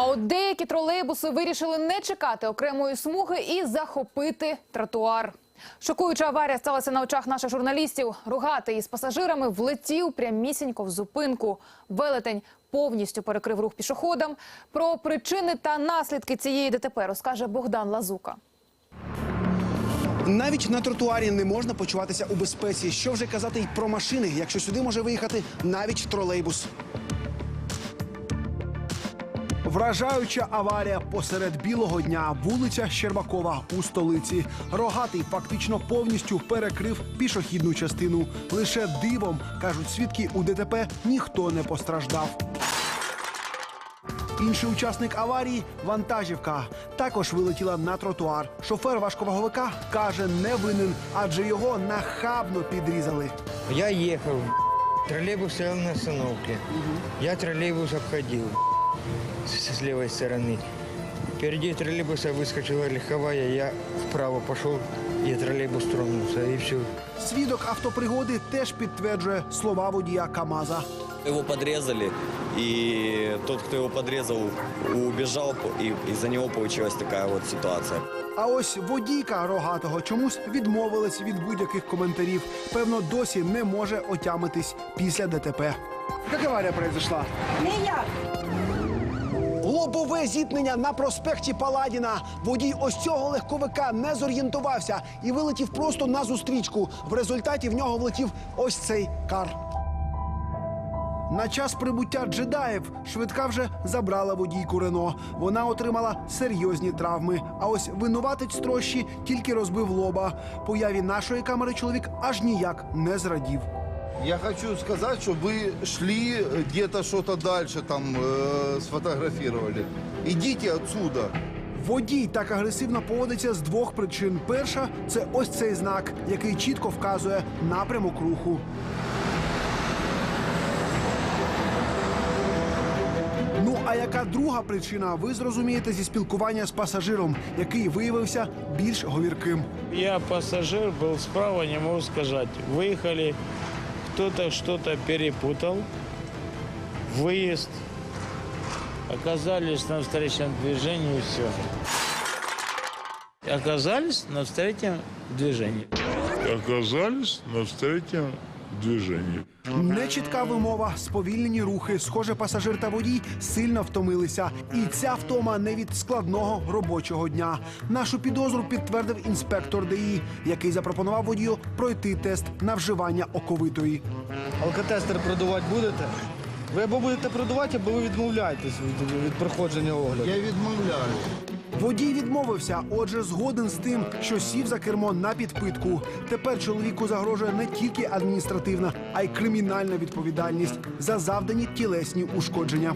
А от деякі тролейбуси вирішили не чекати окремої смуги і захопити тротуар. Шокуюча аварія сталася на очах наших журналістів. Ругатий із пасажирами влетів прямісінько в зупинку. Велетень повністю перекрив рух пішоходам. Про причини та наслідки цієї ДТП розкаже Богдан Лазука. Навіть на тротуарі не можна почуватися у безпеці. Що вже казати й про машини, якщо сюди може виїхати навіть тролейбус. Вражаюча аварія посеред білого дня. Вулиця Щербакова у столиці. Рогатий фактично повністю перекрив пішохідну частину. Лише дивом кажуть свідки у ДТП ніхто не постраждав. Інший учасник аварії вантажівка. Також вилетіла на тротуар. Шофер важковаговика каже, не винен, адже його нахабно підрізали. Я ехал, троллейбус стоял на остановке. Я троллейбус обходил с, левой стороны. Впереди троллейбуса выскочила легковая, я вправо пошел, и троллейбус тронулся, и все. Свідок автопригоди теж підтверджує слова водія Камаза. Его подрезали, и тот, кто его подрезал, убежал, и из-за него получилась такая вот ситуация. А ось водійка рогатого чомусь відмовилась від будь-яких коментарів. Певно, досі не може отямитись після ДТП. Як аварія произошла? Ніяк. Лобове зіткнення на проспекті Паладіна. Водій ось цього легковика не зорієнтувався і вилетів просто на зустрічку. В результаті в нього влетів ось цей кар. На час прибуття джедаїв швидка вже забрала водійку Рено. Вона отримала серйозні травми. А ось винуватець трощі тільки розбив лоба. Появі нашої камери чоловік аж ніяк не зрадів. Я хочу сказать, что вы шли где-то что-то дальше, там э, сфотографировали. Идите отсюда. Водій так агресивно поводиться з двох причин. Перша це ось цей знак, який чітко вказує напрямок руху. Ну а яка друга причина? Ви зрозумієте зі спілкування з пасажиром, який виявився більш говірким. Я пассажир, был справа, не могу сказать. Выехали, кто-то что-то перепутал. Выезд. Оказались на встречном движении и все. Оказались на встречном движении. оказались на встречном движении. Нечітка вимова, сповільнені рухи. Схоже, пасажир та водій сильно втомилися. І ця втома не від складного робочого дня. Нашу підозру підтвердив інспектор ДІ, який запропонував водію пройти тест на вживання оковитої. Алкотестер продавати будете? Ви або будете продавати, або ви відмовляєтесь від, від проходження огляду. Я відмовляю. Водій відмовився, отже, згоден з тим, що сів за кермо на підпитку. Тепер чоловіку загрожує не тільки адміністративна, а й кримінальна відповідальність за завдані тілесні ушкодження.